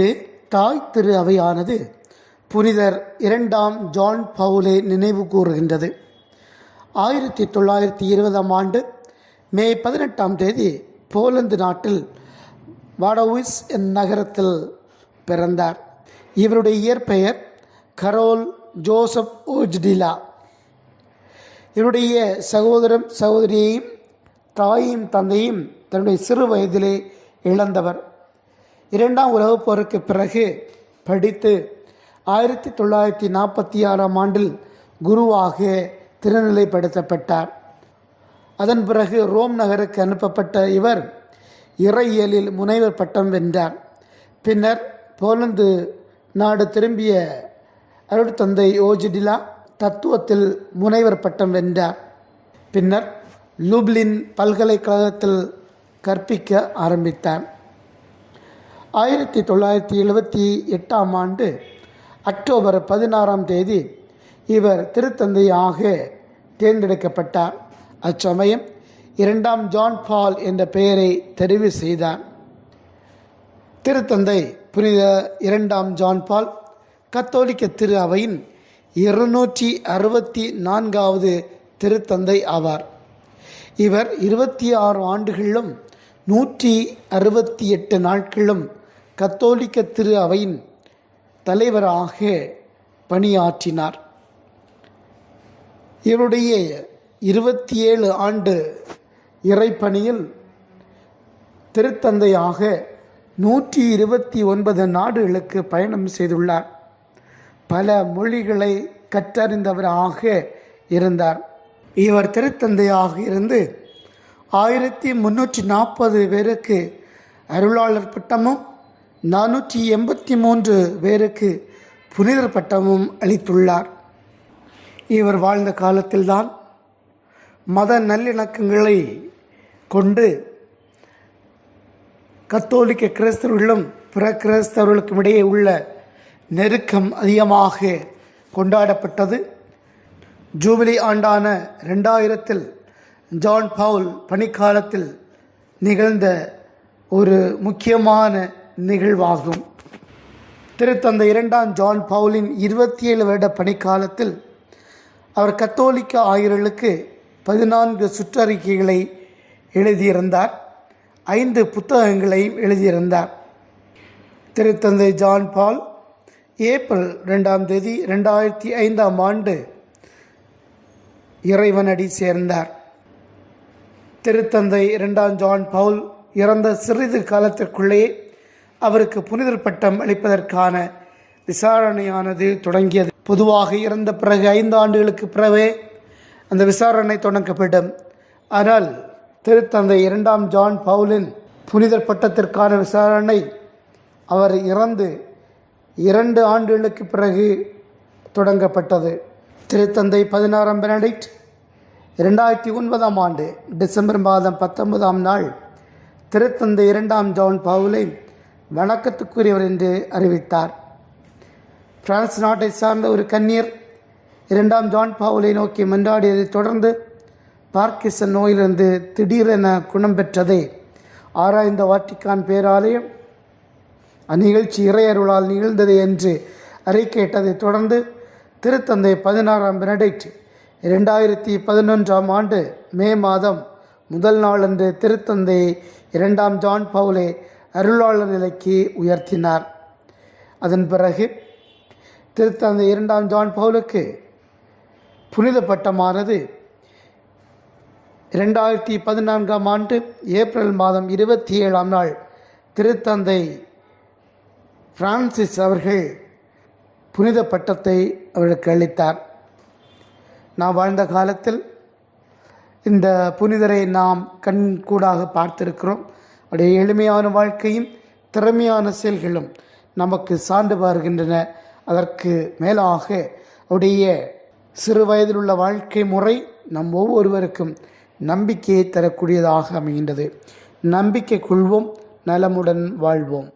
இன்று தாய் திரு அவையானது. புனிதர் இரண்டாம் ஜான் பவுலே நினைவு கூறுகின்றது. ஆயிரத்தி தொள்ளாயிரத்தி இருபதாம் ஆண்டு மே பதினெட்டாம் தேதி போலந்து நாட்டில் வாடவுஸ் என் நகரத்தில் பிறந்தார். இவருடைய இயற்பெயர் கரோல் ஜோசப் ஓஜ்டிலா. இவருடைய சகோதரம் சகோதரியையும் தாயும் தந்தையும் தன்னுடைய சிறு வயதிலே இழந்தவர். இரண்டாம் உலகப் போருக்கு பிறகு படித்து ஆயிரத்தி தொள்ளாயிரத்தி நாற்பத்தி ஆறாம் ஆண்டில் குருவாக திருநிலைப்படுத்தப்பட்டார். அதன் பிறகு ரோம் நகருக்கு அனுப்பப்பட்ட இவர் இறையியலில் முனைவர் பட்டம் வென்றார். பின்னர் போலந்து நாடு திரும்பிய அருட்தந்தை ஓஜிடிலா தத்துவத்தில் முனைவர் பட்டம் வென்றார். பின்னர் லூப்ளின் பல்கலைக்கழகத்தில் கற்பிக்க ஆரம்பித்தார். ஆயிரத்தி தொள்ளாயிரத்தி எழுபத்தி எட்டாம் ஆண்டு அக்டோபர் பதினாறாம் தேதி இவர் திருத்தந்தையாக தேர்ந்தெடுக்கப்பட்டார். அச்சமயம் இரண்டாம் ஜான் பால் என்ற பெயரை தெரிவு செய்தார். திருத்தந்தை புனித இரண்டாம் ஜான் பால் கத்தோலிக்க திரு அவையின் இருநூற்றி அறுபத்தி நான்காவது திருத்தந்தை ஆவார். இவர் இருபத்தி ஆறு ஆண்டுகளிலும் நூற்றி அறுபத்தி எட்டு நாட்களும் கத்தோலிக்க திரு அவையின் தலைவராக பணியாற்றினார். இவருடைய இருபத்தி ஏழு ஆண்டு இறைப்பணியில் திருத்தந்தையாக நூற்றி இருபத்தி ஒன்பது நாடுகளுக்கு பயணம் செய்துள்ளார். பல மொழிகளை கற்றறிந்தவராக இருந்தார். இவர் திருத்தந்தையாக இருந்து ஆயிரத்தி முன்னூற்றி நாற்பது பேருக்கு அருளாளர் பட்டமும் நானூற்றி எண்பத்தி மூன்று பேருக்கு புனிதர் பட்டமும் அளித்துள்ளார். இவர் வாழ்ந்த காலத்தில்தான் மத நல்லிணக்கங்களை கொண்டு கத்தோலிக்க கிறிஸ்தவர்களும் பிற கிறிஸ்தவர்களுக்கும் இடையே உள்ள நெருக்கம் அதிகமாக கொண்டாடப்பட்டது. ஜூபிலி ஆண்டான ரெண்டாயிரத்தில் ஜான் பவுல் பணிக்காலத்தில் நிகழ்ந்த ஒரு முக்கியமான நிகழ்வாகும். திருத்தந்தை இரண்டாம் ஜான் பவுலின் இருபத்தி ஏழு வருட பணிக்காலத்தில் அவர் கத்தோலிக்க ஆயர்களுக்கு பதினான்கு சுற்றறிக்கைகளை எழுதியிருந்தார். ஐந்து புத்தகங்களையும் எழுதியிருந்தார். திருத்தந்தை ஜான் பால் ஏப்ரல் ரெண்டாம் தேதி ரெண்டாயிரத்தி ஐந்தாம் ஆண்டு இறைவனடி சேர்ந்தார். திருத்தந்தை இரண்டாம் ஜான் பவுல் இறந்த சிறிது காலத்திற்குள்ளேயே அவருக்கு புனிதர் பட்டம் அளிப்பதற்கான விசாரணையானது தொடங்கியது. பொதுவாக இறந்த பிறகு ஐந்து ஆண்டுகளுக்கு பிறவே அந்த விசாரணை தொடங்கப்படும். ஆனால் திருத்தந்தை இரண்டாம் ஜான் பவுலின் புனிதர் பட்டத்திற்கான விசாரணை அவர் இறந்து இரண்டு ஆண்டுகளுக்கு பிறகு தொடங்கப்பட்டது. திருத்தந்தை பதினாறாம் பெனடிக்ட் இரண்டாயிரத்தி ஒன்பதாம் ஆண்டு டிசம்பர் மாதம் பத்தொன்பதாம் நாள் திருத்தந்தை இரண்டாம் ஜான் பவுலை வணக்கத்துக்குரியவர் என்று அறிவித்தார். பிரான்ஸ் நாட்டை சார்ந்த ஒரு கன்னியர் இரண்டாம் ஜான் பாவுலை நோக்கி மன்றாடியதைத் தொடர்ந்து பார்க்கிசன் நோயிலிருந்து திடீரென குணம் பெற்றதை ஆராய்ந்த வாட்டிக்கான் பேராலயம் அந்நிகழ்ச்சி இறையருளால் நிகழ்ந்தது என்று அறிக்கையிட்டதைத் தொடர்ந்து திருத்தந்தை பதினாறாம் பெனடிக்ட் இரண்டாயிரத்தி பதினொன்றாம் ஆண்டு மே மாதம் முதல் நாளன்று திருத்தந்தை இரண்டாம் ஜான் பவுலே அருளாளர் நிலைக்கு உயர்த்தினார். அதன் பிறகு திருத்தந்தை இரண்டாம் ஜான் பவுலுக்கு புனித பட்டமானது இரண்டாயிரத்தி பதினான்காம் ஆண்டு ஏப்ரல் மாதம் இருபத்தி ஏழாம் நாள் திருத்தந்தை பிரான்சிஸ் அவர்கள் புனித பட்டத்தை அவருக்கு அளித்தார். நாம் வாழ்ந்த காலத்தில் இந்த புனிதரை நாம் கண் கூடாக பார்த்திருக்கிறோம். அவருடைய எளிமையான வாழ்க்கையும் திறமையான செயல்களும் நமக்கு சான்று வருகின்றன அதற்கு மேலாக அவருடைய சிறு வயதில் உள்ள வாழ்க்கை முறை நம் ஒவ்வொருவருக்கும் நம்பிக்கையை தரக்கூடியதாக அமைகின்றது. நம்பிக்கை கொள்வோம் நலமுடன் வாழ்வோம்.